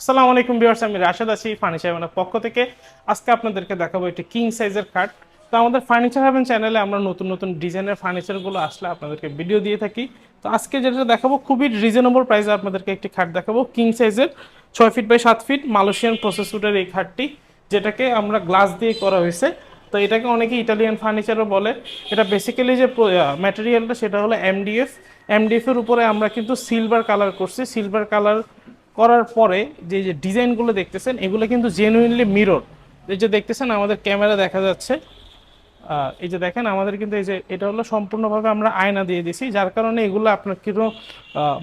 আসসালামু আলাইকুম ভিউয়ার্স, আমি রাশেদ আছি ফার্নিচার হেভেনের পক্ষ থেকে। আজকে আপনাদেরকে দেখাবো একটি কিং সাইজের খাট। তো আমাদের ফার্নিচার হেভেন চ্যানেলে আমরা নতুন নতুন ডিজাইনের ফার্নিচারগুলো আসলে আপনাদেরকে ভিডিও দিয়ে থাকি। তো আজকে যেটা দেখাবো খুবই রিজনেবল প্রাইসে আপনাদেরকে একটি খাট দেখাবো কিং সাইজের ছয় ফিট বাই সাত ফিট মালয়েশিয়ান প্রসেসুটের এই খাটটি, যেটাকে আমরা গ্লাস দিয়ে করা হয়েছে। তো এটাকে অনেকে ইটালিয়ান ফার্নিচারও বলে। এটা বেসিক্যালি যে ম্যাটেরিয়ালটা সেটা হলো এমডিএফ এমডিএফের উপরে আমরা কিন্তু সিলভার কালার করছি। সিলভার কালার করার পরে যে যে ডিজাইনগুলো দেখতেছেন, এগুলো কিন্তু জেনুইনলি মিরর এই যে দেখতেছেন, আমাদের ক্যামেরা দেখা যাচ্ছে। এই যে দেখেন, আমাদের কিন্তু এই যে, এটা হলো সম্পূর্ণভাবে আমরা আয়না দিয়ে দিছি, যার কারণে এগুলো আপনার কিন্তু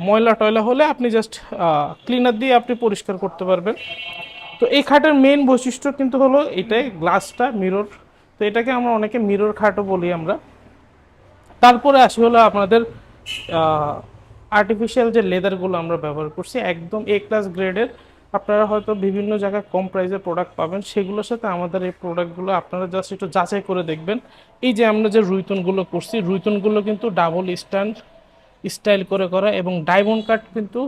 ময়লা টয়লা হলে আপনি জাস্ট ক্লিনার দিয়ে আপনি পরিষ্কার করতে পারবেন। তো এই খাটের মেন বৈশিষ্ট্য কিন্তু হলো এটাই গ্লাসটা মিরর তো এটাকে আমরা অনেকে মিরর খাটও বলি আমরা। তারপরে আসি হলো আপনাদের আর্টিফিশিয়াল যে লেদারগুলো আমরা ব্যবহার করছি, একদম এ ক্লাস গ্রেডের আপনারা হয়তো বিভিন্ন জায়গায় কম প্রাইসের প্রোডাক্ট পাবেন। সেগুলোর সাথে আমাদের এই প্রোডাক্টগুলো আপনারা জাস্ট একটু যাচাই করে দেখবেন। এই যে আমরা যে রুইতনগুলো করছি রুইতনগুলো কিন্তু ডাবল স্ট্যান্ড স্টাইল করে করা এবং ডায়মন্ড কাট কিন্তু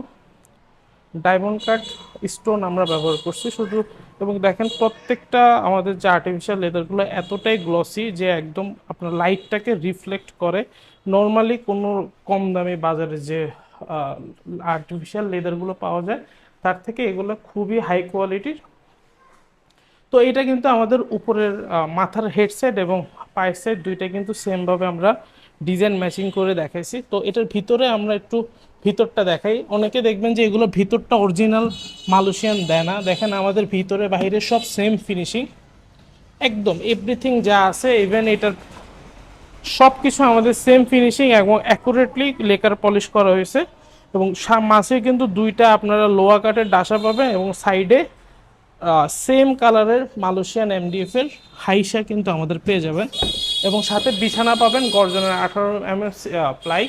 ডায়মন্ড কাট স্টোন আমরা ব্যবহার করছি শুধু। এবং দেখেন প্রত্যেকটা আমাদের যে আর্টিফিশিয়াল লেদারগুলো এতটাই গ্লসি যে একদম আপনার লাইটটাকে রিফ্লেক্ট করে। নর্মালি কোনো কম দামি বাজারে যে আর্টিফিশিয়াল লেদারগুলো পাওয়া যায়, তার থেকে এগুলো খুবই হাই কোয়ালিটির তো এটা কিন্তু আমাদের উপরের মাথার হেডসেট এবং পায়ের সাইড দুইটা কিন্তু সেমভাবে আমরা ডিজাইন ম্যাচিং করে দেখাইছি। তো এটার ভিতরে আমরা একটু ভিতরটা দেখাই। অনেকে দেখবেন যে এগুলো ভিতরটা অরিজিনাল মালয়েশিয়ান দেয় না। দেখেন আমাদের ভিতরে বাইরে সব সেম ফিনিশিং একদম এভরিথিং যা আছে ইভেন এটার সব কিছু আমাদের সেম ফিনিশিং এবং অ্যাকুরেটলি লেকার পলিশ করা হয়েছে। এবং সা- মাঝে কিন্তু দুইটা আপনারা লোয়া কাটের ডাসা পাবেন এবং সাইডে সেম কালারের মালয়েশিয়ান এমডিএফ এর হাইসা কিন্তু আমাদের পেয়ে যাবেন। এবং সাথে বিছানা পাবেন গর্জনের আঠারো এম প্লাই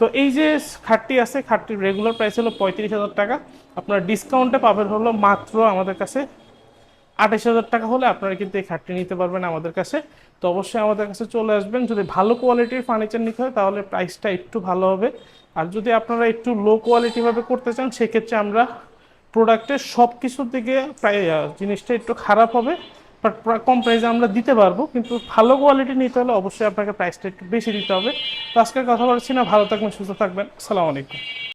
তো এই যে খাটটি আছে খাটটির রেগুলার প্রাইস হলো পঁয়ত্রিশ হাজার টাকা। আপনার ডিসকাউন্টে পাবেন হলো মাত্র আমাদের কাছে আঠাশ হাজার টাকা হলে আপনারা কিন্তু এই খাটটি নিতে পারবেন আমাদের কাছে। তো অবশ্যই আমাদের কাছে চলে আসবেন। যদি ভালো কোয়ালিটির ফার্নিচার নিতে হয়, তাহলে প্রাইসটা একটু ভালো হবে। আর যদি আপনারা একটু লো কোয়ালিটিভাবে করতে চান, সেক্ষেত্রে আমরা প্রোডাক্টের সব কিছুর দিকে প্রায় জিনিসটা একটু খারাপ হবে। বাট কম প্রাইসে আমরা দিতে পারব, কিন্তু ভালো কোয়ালিটি নিতে হলে অবশ্যই আপনাকে প্রাইসটা একটু বেশি দিতে হবে। তো আজকে কথা বলছি না, ভালো থাকবেন, সুস্থ থাকবেন। আসসালামু আলাইকুম।